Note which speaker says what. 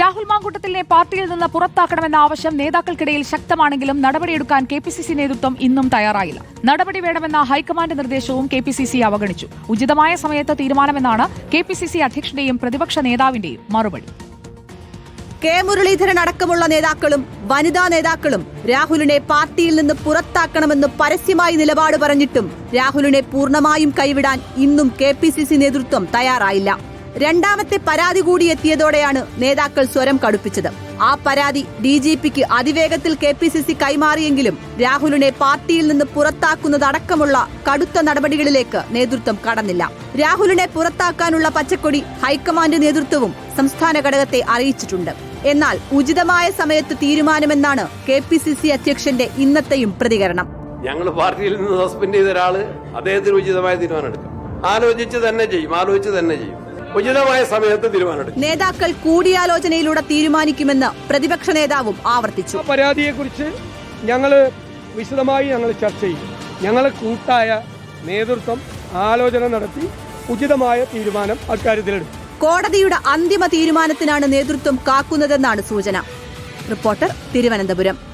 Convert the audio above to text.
Speaker 1: രാഹുൽ മാങ്കൂട്ടത്തിലിനെ പാർട്ടിയിൽ നിന്ന് പുറത്താക്കണമെന്ന ആവശ്യം നേതാക്കൾക്കിടയിൽ ശക്തമാണെങ്കിലും നടപടിയെടുക്കാൻ കെ പി സി സി നേതൃത്വം ഇന്നും തയ്യാറായില്ല. നടപടി വേണമെന്ന ഹൈക്കമാൻഡ് നിർദ്ദേശവും കെ പി സി സി അവഗണിച്ചു. ഉചിതമായ സമയത്ത് തീരുമാനമെന്നാണ് കെ പി സി സി അധ്യക്ഷന്റെയും പ്രതിപക്ഷ നേതാവിന്റെയും മറുപടി.
Speaker 2: കെ മുരളീധരൻ അടക്കമുള്ള നേതാക്കളും വനിതാ നേതാക്കളും രാഹുലിനെ പാർട്ടിയിൽ നിന്ന് പുറത്താക്കണമെന്ന് പരസ്യമായി നിലപാട് പറഞ്ഞിട്ടും രാഹുലിനെ പൂർണമായും കൈവിടാൻ ഇന്നും കെ നേതൃത്വം തയ്യാറായില്ല. രണ്ടാമത്തെ പരാതി കൂടി എത്തിയതോടെയാണ് നേതാക്കൾ സ്വരം കടുപ്പിച്ചത്. ആ പരാതി ഡി ജി പിക്ക് അതിവേഗത്തിൽ കെ പി സി സി കൈമാറിയെങ്കിലും രാഹുലിനെ പാർട്ടിയിൽ നിന്ന് പുറത്താക്കുന്നതടക്കമുള്ള കടുത്ത നടപടികളിലേക്ക് നേതൃത്വം കടന്നില്ല. രാഹുലിനെ പുറത്താക്കാനുള്ള പച്ചക്കൊടി ഹൈക്കമാൻഡ് നേതൃത്വവും സംസ്ഥാന ഘടകത്തെ അറിയിച്ചിട്ടുണ്ട്. എന്നാൽ ഉചിതമായ സമയത്ത് തീരുമാനമെന്നാണ് കെ പി സി സി അധ്യക്ഷന്റെ ഇന്നത്തെയും പ്രതികരണം.
Speaker 3: ഞങ്ങൾ പാർട്ടിയിൽ നിന്ന് സസ്പെൻഡ് ചെയ്ത ഒരാൾ അദ്ദേഹത്തിന് ഉചിതമായ തീരുമാനം എടുക്കും ആലോചിച്ച് തന്നെ ചെയ്യും ആലോചിച്ച് തന്നെ ചെയ്യും. ഉചിതമായ സമയത്ത് തീരുമാനമെടുക്കും.
Speaker 2: നേതാക്കൾ കൂടിയാലോചനയിലൂടെ തീരുമാനിക്കുമെന്ന് പ്രതിപക്ഷ നേതാവും ആവർത്തിച്ചു.
Speaker 4: പരാതിയെ കുറിച്ച് ഞങ്ങൾ വിശദമായി ഞങ്ങൾ ചർച്ച ചെയ്യും. ഞങ്ങൾ കൂട്ടായ നേതൃത്വം ആലോചന നടത്തി ഉചിതമായ തീരുമാനം അക്കാര്യത്തിലെടുക്കും.
Speaker 2: കോടതിയുടെ അന്തിമ തീരുമാനത്തിനാണ് നേതൃത്വം കാക്കുന്നതെന്നാണ് സൂചന. റിപ്പോർട്ടർ തിരുവനന്തപുരം.